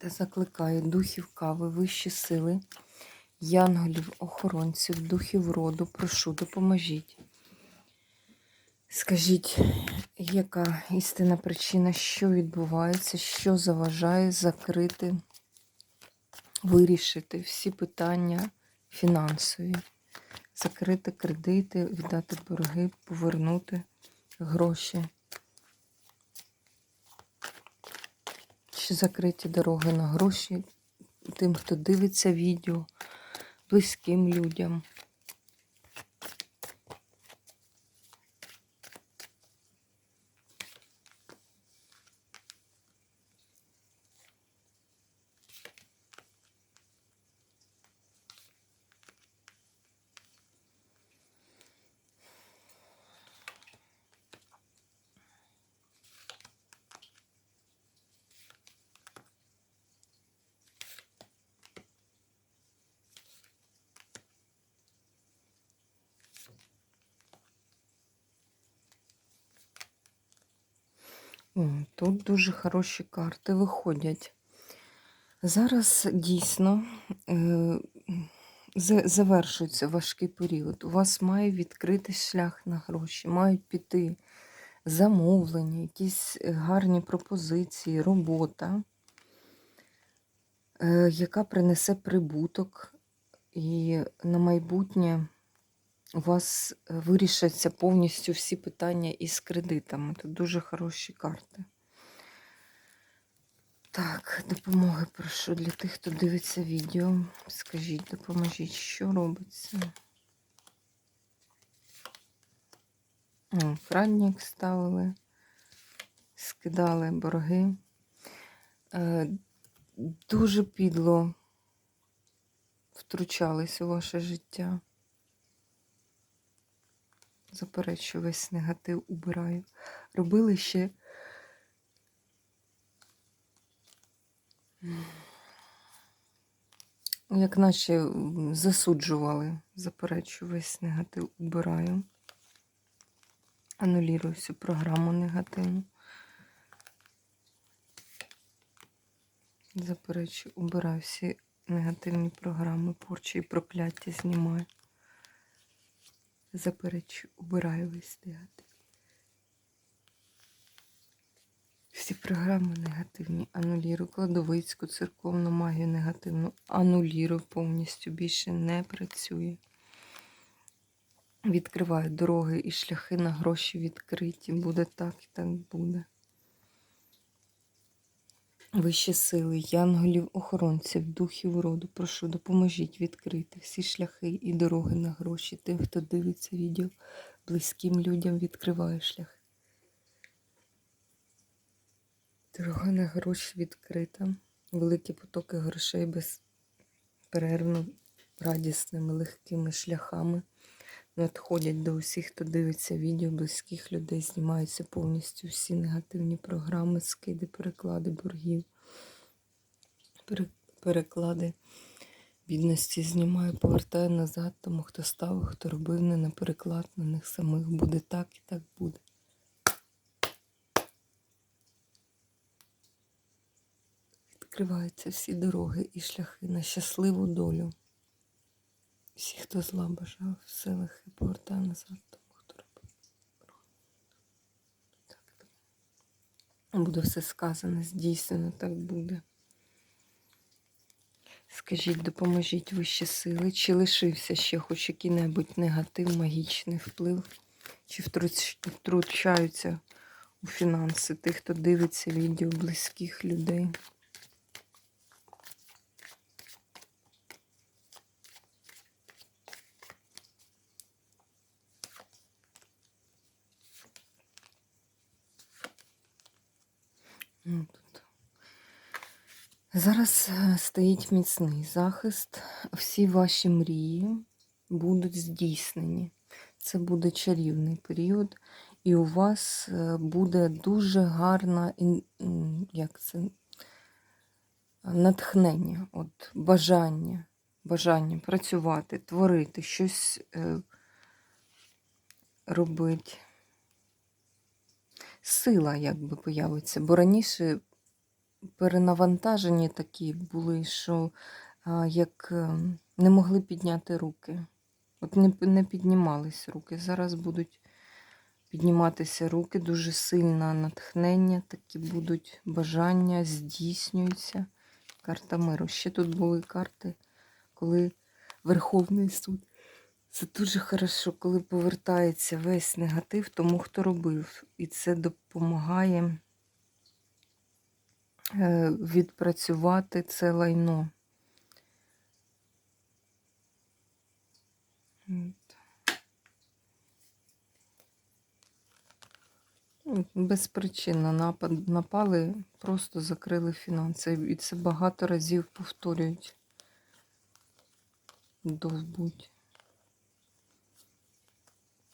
Та закликаю духів кави, вищі сили, янголів, охоронців, духів роду, прошу, допоможіть. Скажіть, яка істинна причина, що відбувається, що заважає закрити, вирішити всі питання фінансові, закрити кредити, віддати борги, повернути гроші. Чи закриті дороги на гроші тим, хто дивиться відео, близьким людям. Тут дуже хороші карти виходять. Зараз дійсно е, завершується важкий період. У вас має відкритись шлях на гроші, мають піти замовлення, якісь гарні пропозиції, робота, е, яка принесе прибуток, і на майбутнє у вас е, вирішаться повністю всі питання із кредитами. Тут дуже хороші карти. Так, допомоги прошу для тих, хто дивиться відео. Скажіть, допоможіть, що робиться. О, Фрадник ставили, скидали борги. Е, дуже підло втручались у ваше життя. Заперечую весь негатив убираю. Робили ще як наче засуджували. Заперечую весь негатив убираю. Анулірую всю програму негативну. Заперечую, убираю всі негативні програми, порчі і прокляття знімаю. Заперечую, убираю весь театр. Всі програми негативні. Анулірую кладовицьку, церковну магію негативну. Анулірую повністю. Більше не працює. Відкриваю дороги і шляхи на гроші відкриті. Буде так і так буде. Вищі сили, янголів, охоронців, духів роду, прошу, допоможіть відкрити всі шляхи і дороги на гроші. Тим, хто дивиться відео, близьким людям відкриває шлях. Дорога на гроші відкрита. Великі потоки грошей безперервно радісними, легкими шляхами надходять до усіх, хто дивиться відео, близьких людей, знімаються повністю всі негативні програми, скиди, переклади боргів, переклади бідності знімаю, повертаю назад, тому хто ставив, хто робив не на переклад на них самих. Буде так і так буде. Відкриваються всі дороги і шляхи на щасливу долю. Всі, хто зла бажав, все лихе повертаю назад, тому хто так. Буде все сказано, здійснено, так буде. Скажіть, допоможіть вищі сили, чи лишився ще хоч який-небудь негатив, магічний вплив, чи втручаються у фінанси тих, хто дивиться відео близьких людей. Тут Зараз е, стоїть міцний захист. Всі ваші мрії будуть здійснені. Це буде чарівний період, і у вас е, буде дуже м, як це, натхнення, от, бажання, бажання працювати, творити, щось е, робити. Сила якби появиться, бо раніше перенавантажені такі були, що як е, не могли підняти руки. От не, не піднімались руки. Зараз будуть підніматися руки, дуже сильне натхнення, такі будуть бажання, здійснюються. Карта миру. Ще тут були карти, коли Верховний суд. Це дуже хорошо, коли повертається весь негатив тому, хто робив. І це допомагає е, відпрацювати це лайно. Безпричинно напад, напали, просто закрили фінанси. І це багато разів повторюють. Довбуть.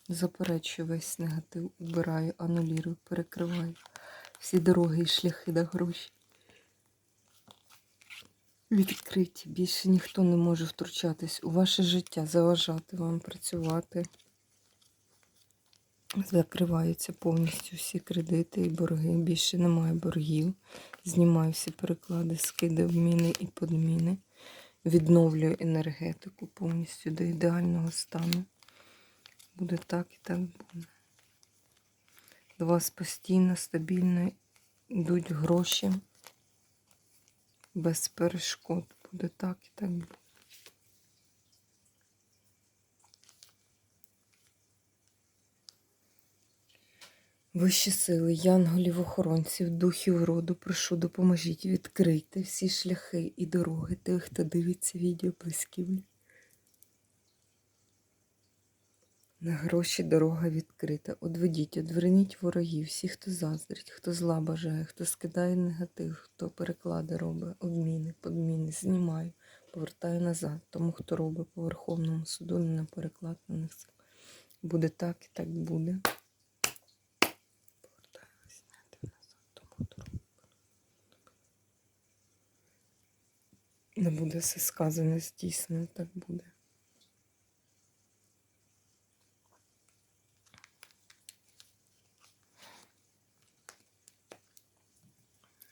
Заперечую весь негатив, убираю, анулірую, перекриваю всі дороги і шляхи до гроші. Відкриті. Більше ніхто не може втручатись у ваше життя, заважати вам працювати. Закриваються повністю всі кредити і борги. Більше немає боргів. Знімаю всі переклади, скиди, обміни і подміни. Відновлюю енергетику повністю до ідеального стану. Буде так і так буде. До вас постійно, стабільно йдуть гроші. Без перешкод. Буде так і так буде. Вищі сили, янголів, охоронців, духів роду, прошу, допоможіть відкрити всі шляхи і дороги тих, хто дивиться відео близьківлі. На гроші дорога відкрита. Одведіть, одверніть ворогів, всі, хто заздрить, хто зла бажає, хто скидає негатив, хто переклади робить, обміни, подміни, знімаю, повертаю назад. Тому, хто робить по Верховному суду, не на переклад на них. Буде так і так буде. Повертаю зняти назад, тому хто. Не буде все сказане, здійснено, так буде.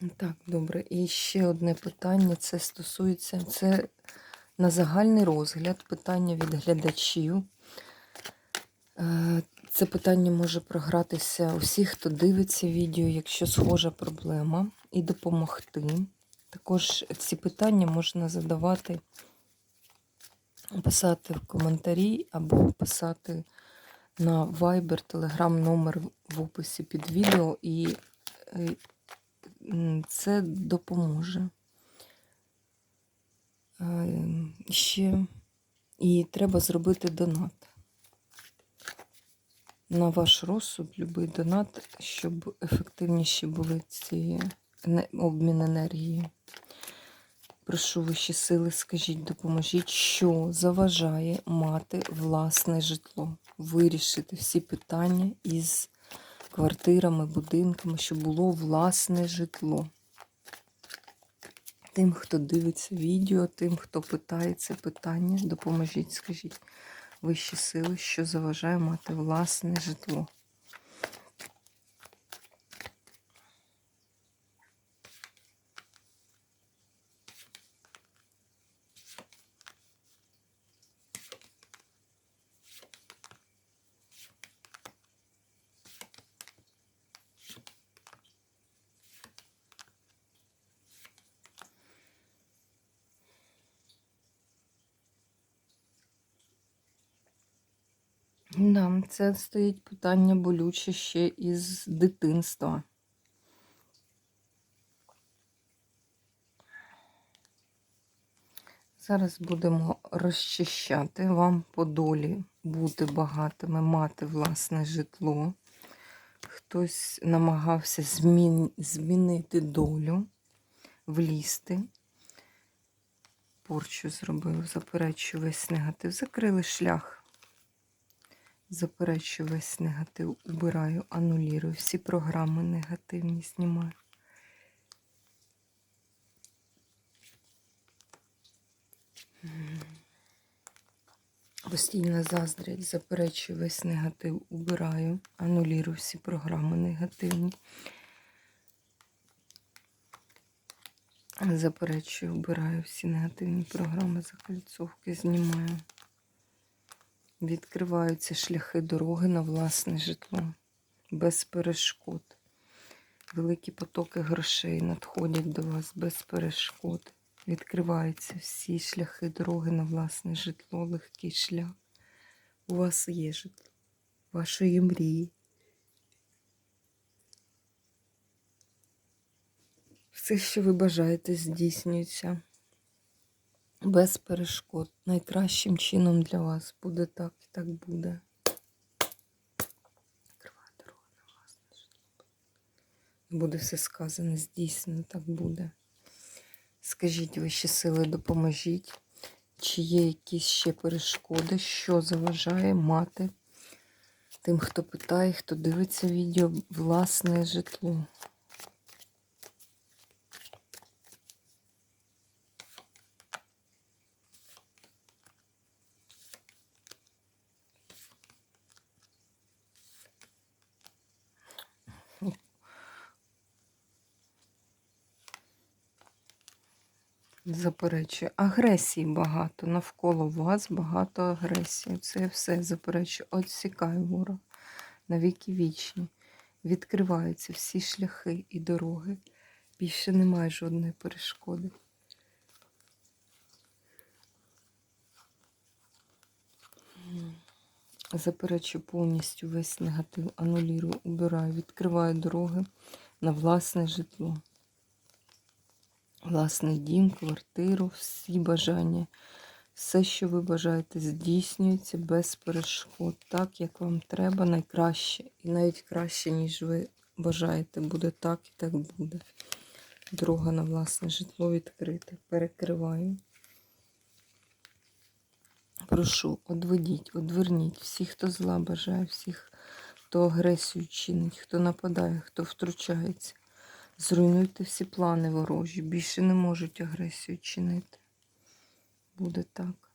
Так, добре. І ще одне питання. Це стосується це на загальний розгляд, питання від глядачів. Е, Це питання може програтися усіх, хто дивиться відео, якщо схожа проблема, і допомогти. Також ці питання можна задавати, писати в коментарі або писати на Viber, Telegram номер в описі під відео. І е, це допоможе. Е, Ще і треба зробити донат. На ваш розсуд, любий донат, щоб ефективніші були ці обмін енергії. Прошу вищі сили, скажіть, допоможіть, що заважає мати власне житло, вирішити всі питання із квартирами, будинками, щоб було власне житло. Тим, хто дивиться відео, тим, хто питає це питання, допоможіть, скажіть вищі сили, що заважає мати власне житло. Да, це стоїть питання болюче ще із дитинства. Зараз будемо розчищати вам по долі бути багатими, мати власне житло. Хтось намагався змін... змінити долю, влізти порчу зробив, заперечу весь негатив. Закрили шлях. Заперечу весь негатив, убираю, анулірую. Всі програми негативні знімаю. Постійна заздрять, заперечую весь негатив, убираю, анулірую всі програми негативні. Заперечую, убираю всі негативні програми, закольцовки знімаю. Відкриваються шляхи дороги на власне житло без перешкод. Великі потоки грошей надходять до вас без перешкод. Відкриваються всі шляхи дороги на власне житло, легкий шлях. У вас є житло, вашої мрії. Все, що ви бажаєте, здійснюється без перешкод. Найкращим чином для вас буде так і так буде. Буде все сказане, здійснено, так буде. Скажіть вищі сили, допоможіть. Чи є якісь ще перешкоди, що заважає мати тим, хто питає, хто дивиться відео, власне житло. Заперечую. Агресії багато. Навколо вас багато агресії. Це я все заперечую. Отсікаю ворог на віки вічні. Відкриваються всі шляхи і дороги. Більше немає жодної перешкоди. Заперечую повністю весь негатив, анулірую, убираю, відкриваю дороги на власне житло власний дім, квартиру, всі бажання. Все, що ви бажаєте, здійснюється без перешкод, так, як вам треба, найкраще. І навіть краще, ніж ви бажаєте, буде так і так буде. Дорога на власне житло відкрите. Перекриваю. Прошу, одведіть, одверніть всіх, хто зла бажає, всіх, хто агресію чинить, хто нападає, хто втручається. Зруйнуйте всі плани ворожі. Більше не можуть агресію чинити. Буде так.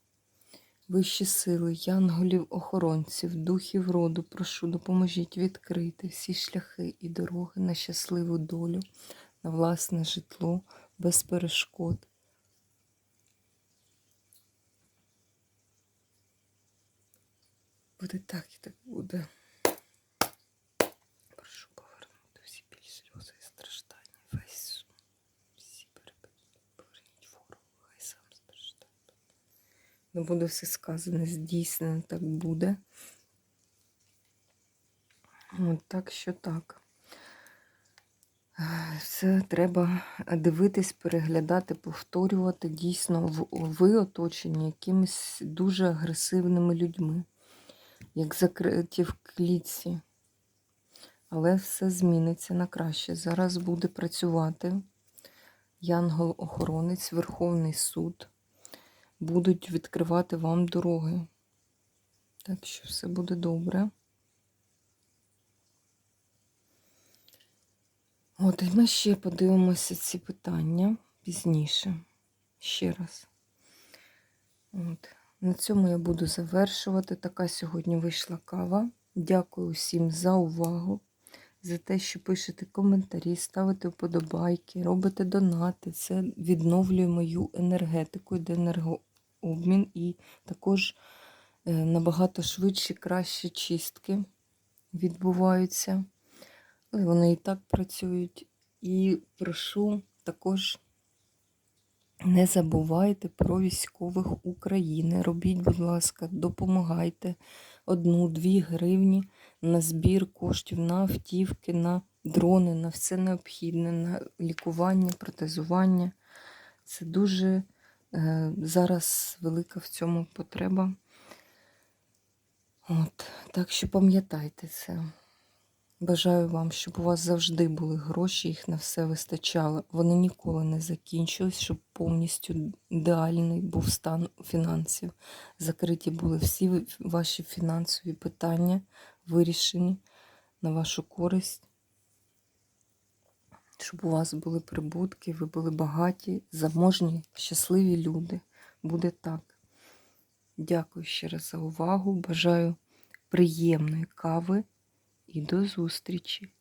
Вищі сили, янголів, охоронців, духів роду, прошу, допоможіть відкрити всі шляхи і дороги на щасливу долю, на власне житло без перешкод. Буде так і так буде. Не буде все сказане, здійснено, так буде. От так що так. Все треба дивитись, переглядати, повторювати. Дійсно, ви оточені якимись дуже агресивними людьми, як закриті в клітці. Але все зміниться на краще. Зараз буде працювати Янгол-охоронець, Верховний суд. Будуть відкривати вам дороги. Так що все буде добре. От, і ми ще подивимося ці питання пізніше. Ще раз. От. На цьому я буду завершувати. Така сьогодні вийшла кава. Дякую всім за увагу, за те, що пишете коментарі, ставите вподобайки, робите донати. Це відновлює мою енергетику, йде енергообмін і також е, набагато швидше, краще чистки відбуваються. Вони і так працюють. І прошу також не забувайте про військових України. Робіть, будь ласка, допомагайте одну-дві гривні на збір коштів на автівки, на дрони, на все необхідне, на лікування, протезування. Це дуже зараз велика в цьому потреба. От, так що пам'ятайте це. Бажаю вам, щоб у вас завжди були гроші, їх на все вистачало. Вони ніколи не закінчились, щоб повністю ідеальний був стан фінансів. Закриті були всі ваші фінансові питання, вирішені на вашу користь. Щоб у вас були прибутки, ви були багаті, заможні, щасливі люди. Буде так. Дякую ще раз за увагу. Бажаю приємної кави і до зустрічі!